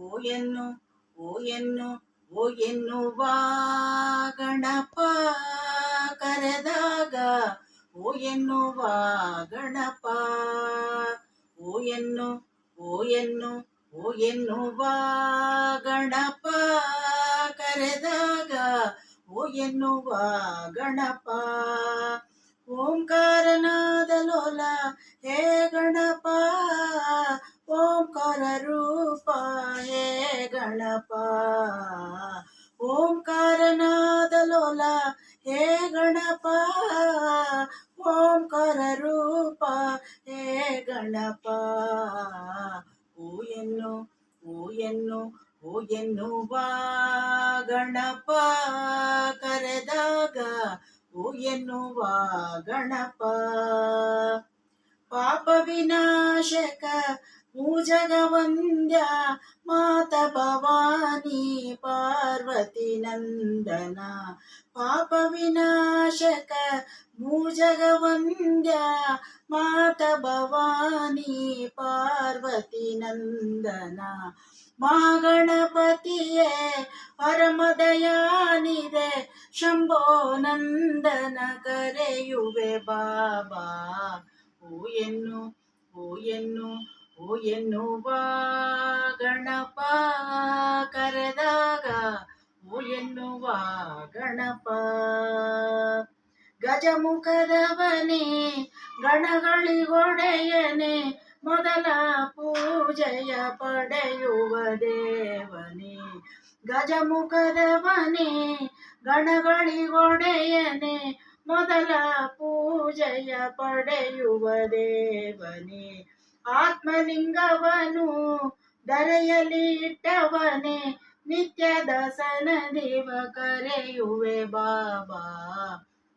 ಓ ಎನ್ನು ಓ ಎನ್ನು ಓ ಎನ್ನುವ ಗಣಪ ಕರೆದಾಗ ಓ ಎನ್ನುವ ಗಣಪ ಓ ಎನ್ನು ಓ ಎನ್ನು ಓ ಎನ್ನುವ ಗಣಪ ಕರೆದಾಗ ಓ ಎನ್ನುವ ಗಣಪ ಓಂಕಾರನಾದ ಲೋಲ ಹೇ ಗಣಪ ಓಂಕಾರ ಓಯನ್ನು ಎನ್ನು ಓ ಎನ್ನು ಓ ಎನ್ನುವ ಗಣಪ ಕರೆದಾಗ ಓ ಎನ್ನುವ ಗಣಪ ಪಾಪ ವಿನಾಶಕ ಮೂಜಗ ವಂದ್ಯ, ಮಾತ ಭವಾನಿ ಪಾರ್ವತಿ ನಂದನ ಪಾಪ ವಿನಾಶಕ ಮೂಜಗ ವಂದ್ಯ ಮಾತ ಭವಾನಿ ಪಾರ್ವತಿ ನಂದನ. ಮಹಾಗಣಪತಿಯೇ ಪರಮದಯಾನಿದೆ, ಶಂಭೋ ನಂದನ ಕರೆಯುವೆ ಬಾಬಾ. ಓ ಎನ್ನು ಓ ಎನ್ನು, ಓ ಎನ್ನುವ ಗಣಪ ಕರೆದಾಗ, ಓ ಎನ್ನುವ ಗಣಪ. ಗಜಮುಖದವನೇ ಗಣಗಳಿಗೊಡೆಯನೆ ಮೊದಲ ಪೂಜೆಯ ಪಡೆಯುವ ದೇವನೇ. ಗಜಮುಖದವನೇ ಗಣಗಳಿಗೊಡೆಯನೆ ಮೊದಲ ಪೂಜೆಯ ಪಡೆಯುವ ದೇವನೇ. ಆತ್ಮಲಿಂಗವನು ದರೆಯಲ್ಲಿ ಇಟ್ಟವನೇ ನಿತ್ಯದ ಸನದೇವ ಕರೆಯುವೆ ಬಾಬಾ.